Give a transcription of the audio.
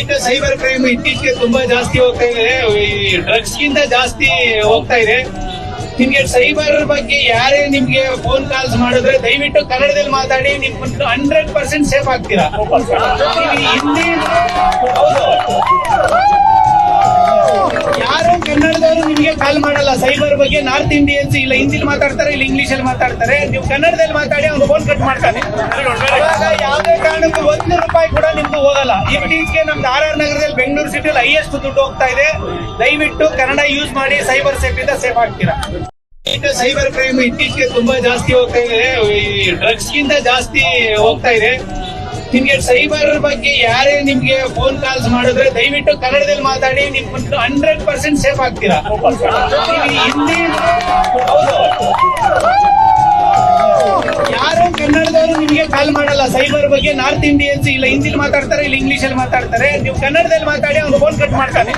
ಈಗ cyber crime ಇತ್ತೀಚೆಗೆ ತುಂಬಾ ಜಾಸ್ತಿ ಹೋಗ್ತಾ ಇದೆ. ಡ್ರಗ್ಸ್ ಗಿಂತ ಜಾಸ್ತಿ ಹೋಗ್ತಾ ಇದೆ. ನಿಮ್ಗೆ ಸೈಬರ್ ಬಗ್ಗೆ ಯಾರೇ ನಿಮ್ಗೆ ಫೋನ್ ಕಾಲ್ಸ್ ಮಾಡಿದ್ರೆ ದಯವಿಟ್ಟು ಕನ್ನಡದಲ್ಲಿ ಮಾತಾಡಿ ನಿಮ್ ಹಂಡ್ರೆಡ್ ಪರ್ಸೆಂಟ್ ಸೇಫ್ ಆಗ್ತೀರಾ? ಹೌದು. ಕಾಲ್ ಮಾಡಲ್ಲ. ಸೈಬರ್ ಬಗ್ಗೆ ನಾರ್ತ್ ಇಂಡಿಯನ್ಸ್ ಇಲ್ಲ, ಹಿಂದಿಲಿ ಮಾತಾಡ್ತಾರೆ, ಇಲ್ಲ ಇಂಗ್ಲಿಷ್ ಅಲ್ಲಿ ಮಾತಾಡ್ತಾರೆ. ನೀವು ಕನ್ನಡದಲ್ಲಿ ಮಾತಾಡಿ, ಅವ್ನು ಫೋನ್ ಕಟ್ ಮಾಡ್ತಾನೆ. ಯಾವುದೇ ಕಾರಣಕ್ಕೂ ಒಂದು ರೂಪಾಯಿ ಕೂಡ ನಿಮ್ದು ಹೋಗಲ್ಲ. ಇತ್ತೀಚೆಗೆ ನಮ್ದು ಆರ್ ಆರ್ ನಗರದಲ್ಲಿ ಬೆಂಗಳೂರು ಸಿಟಿಯಲ್ಲಿ ಹೈಯೆಸ್ಟ್ ದುಡ್ಡು ಹೋಗ್ತಾ ಇದೆ. ದಯವಿಟ್ಟು ಕನ್ನಡ ಯೂಸ್ ಮಾಡಿ ಸೈಬರ್ ಸೇಫ್ ಇಂದ ಸೇಫ್ ಆಗ್ತೀರಾ? ಸೈಬರ್ ಕ್ರೈಮ್ ಇತ್ತೀಚೆಗೆ ತುಂಬಾ ಜಾಸ್ತಿ ಹೋಗ್ತಾ ಇದೆ. ಈ ಡ್ರಗ್ಸ್ ಗಿಂತ ಜಾಸ್ತಿ ಹೋಗ್ತಾ ಇದೆ. ನಿಮ್ಗೆ ಸೈಬರ್ ಬಗ್ಗೆ ಯಾರೇ ನಿಮ್ಗೆ ಫೋನ್ ಕಾಲ್ಸ್ ಮಾಡಿದ್ರೆ ದಯವಿಟ್ಟು ಕನ್ನಡದಲ್ಲಿ ಮಾತಾಡಿ, ನಿಮ್ ಹಂಡ್ರೆಡ್ ಪರ್ಸೆಂಟ್ ಸೇಫ್ ಆಗ್ತೀರಾ? ಹಿಂದಿ. ಯಾರು ಕನ್ನಡದವರು ನಿಮ್ಗೆ ಕಾಲ್ ಮಾಡಲ್ಲ. ಸೈಬರ್ ಬಗ್ಗೆ ನಾರ್ತ್ ಇಂಡಿಯನ್ಸ್ ಇಲ್ಲ, ಹಿಂದಿಲಿ ಮಾತಾಡ್ತಾರೆ, ಇಲ್ಲ ಇಂಗ್ಲಿಷ್ ಮಾತಾಡ್ತಾರೆ. ನೀವು ಕನ್ನಡದಲ್ಲಿ ಮಾತಾಡಿ, ಅವ್ನು ಫೋನ್ ಕಟ್ ಮಾಡ್ತಾನೆ.